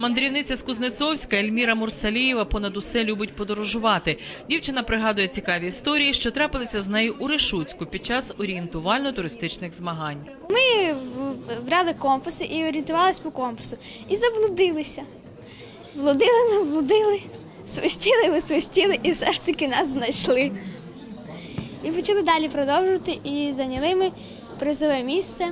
Мандрівниця з Кузнецовська Ельміра Мурсалієва понад усе любить подорожувати. Дівчина пригадує цікаві історії, що трапилися з нею у Решуцьку під час орієнтувально-туристичних змагань. Ми брали компаси і орієнтувалися по компасу. І заблудилися. Блудили ми, блудили, свистіли, ми свистіли, і все ж таки нас знайшли. І почали далі продовжувати, і зайняли ми призове місце,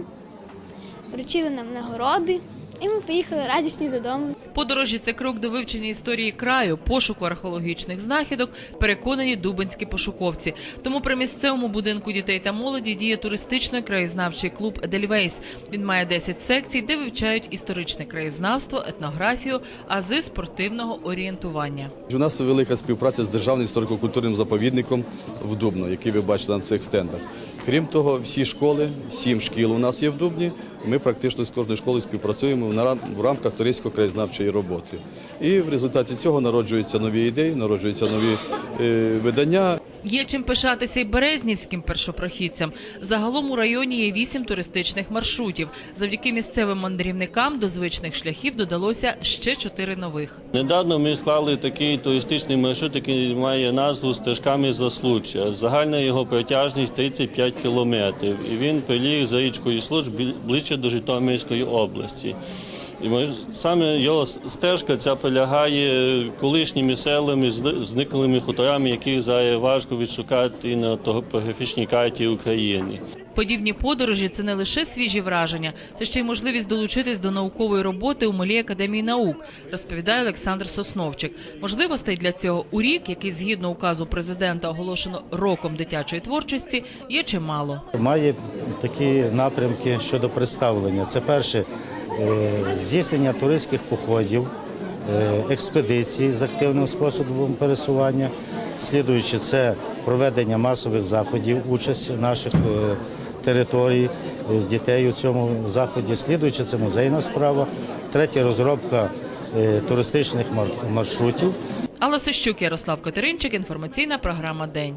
вручили нам нагороди, і ми поїхали радісні додому. Подорожі це крок до вивчення історії краю, пошуку археологічних знахідок, переконані дубинські пошуковці. Тому при місцевому будинку дітей та молоді діє туристичний краєзнавчий клуб Едельвейс. Він має 10 секцій, де вивчають історичне краєзнавство, етнографію, ази спортивного орієнтування. У нас велика співпраця з державним історико-культурним заповідником в Дубно, який ви бачите на цих стендах. Крім того, всі школи, сім шкіл у нас є в Дубні. Ми практично з кожною школою співпрацюємо в рамках туристсько-краєзнавчої роботи. І в результаті цього народжуються нові ідеї, народжуються нові е, видання. Є чим пишатися й березнівським першопрохідцям. Загалом у районі є вісім туристичних маршрутів. Завдяки місцевим мандрівникам до звичних шляхів додалося ще чотири нових. Недавно ми склали такий туристичний маршрут, який має назву стежками заслуччя. Загальна його протяжність 35 кілометрів. І він приліг за річкою Случ ближче до Житомирської області. І ми, саме його стежка ця полягає колишніми селами, зниклими хуторами, яких зараз важко відшукати на топографічній карті України. Подібні подорожі це не лише свіжі враження, це ще й можливість долучитись до наукової роботи у Малій академії наук, розповідає Олександр Сосновчик. Можливостей для цього у рік, який згідно указу президента оголошено роком дитячої творчості, є чимало. Має такі напрямки щодо представлення. Це перше здійснення туристських походів, е, експедицій з активним способом пересування. Слідуючи, це проведення масових заходів, участь наших е, територій, е, дітей у цьому заході. Слідуючи, це музейна справа. Третє розробка е, туристичних мар- маршрутів. Алла Сищук, Ярослав Катеринчик, інформаційна програма День.